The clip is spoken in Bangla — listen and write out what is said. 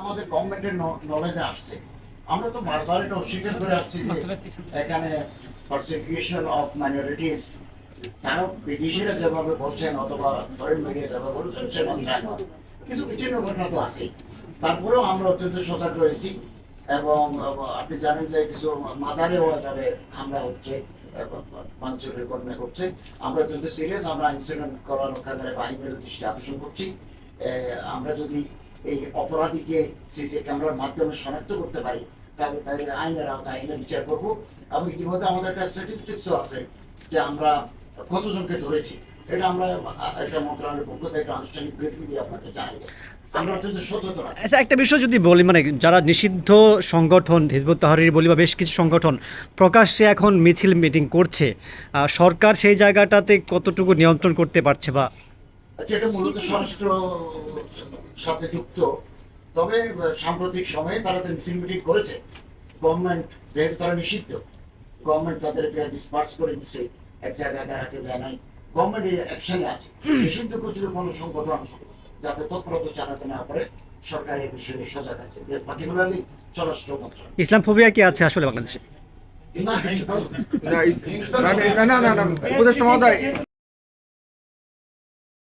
আমাদের গভর্নমেন্টের নলেজে আসছে। আমরা তো বারবার এটা অস্বীকার করে আসছি এখানে পারসিকিউশন অফ মাইনরিটিস তারা বিদেশিরা যেভাবে বলছেন অথবা ফরেন মিডিয়া যেভাবে বলছেন সেটা কিছু বিচ্ছিন্ন ঘটনা তো আছে তারপরেও আমরা অত্যন্ত সজাগ রয়েছি এবং আপনি জানেন যে কিছু মাজারেও যাবে হামলা হচ্ছে পাঞ্চের কর্মে করছে। আমরা অত্যন্ত সিরিয়াস আমরা ইনসিডেন্ট করা রক্ষাকারী বাহিনীর দৃষ্টি আকর্ষণ করছি। আমরা যদি এই অপরাধীকে সিসি ক্যামেরার মাধ্যমে শনাক্ত করতে পারি, তাহলে তাদের আইনের আওতায় আইনের বিচার করব। এবং ইতিমধ্যে আমাদের একটা স্ট্যাটিস্টিক্সও আছে যে আমরা কতজনকে ধরেছি। এটা আমরা, একটা মন্ত্রণালয়ের পক্ষ থেকে আনুষ্ঠানিক ব্রিফিং দিয়ে আপনাকে জানাই। আচ্ছা একটা বিষয় যদি বলি মানে যারা নিষিদ্ধ সংগঠন, হিজবুত তাহারির বলি বা বেশ কিছু সংগঠন, প্রকাশ্যে এখন মিছিল মিটিং করছে সরকার সেই জায়গাটাতে কতটুকু নিয়ন্ত্রণ করতে পারছে বা যেটা মূলত স্বরাষ্ট্র সাথে যুক্ত তবে সাম্প্রতিক সময়ে তারা যে মিছিল মিটিং করেছে গভর্নমেন্ট যেহেতু তারা নিষিদ্ধ গভর্নমেন্ট তাদেরকে ডিসপার্স করে দিচ্ছে এক জায়গায় দেখাতে দেয় নাই গভর্নমেন্ট এই অ্যাকশনে আছে নিষিদ্ধ করছিল কোনো সংগঠন যাতে তৎপরতা চালাতে না পারে সরকার এই বিষয়ে সজাগ আছে পার্টিকুলারলি স্বরাষ্ট্র মন্ত্রণালয় ইসলাম ফোবিয়া কি আছে আসলে বাংলাদেশে না, না, না, না, না, না, না, উপদেষ্টা মহোদয়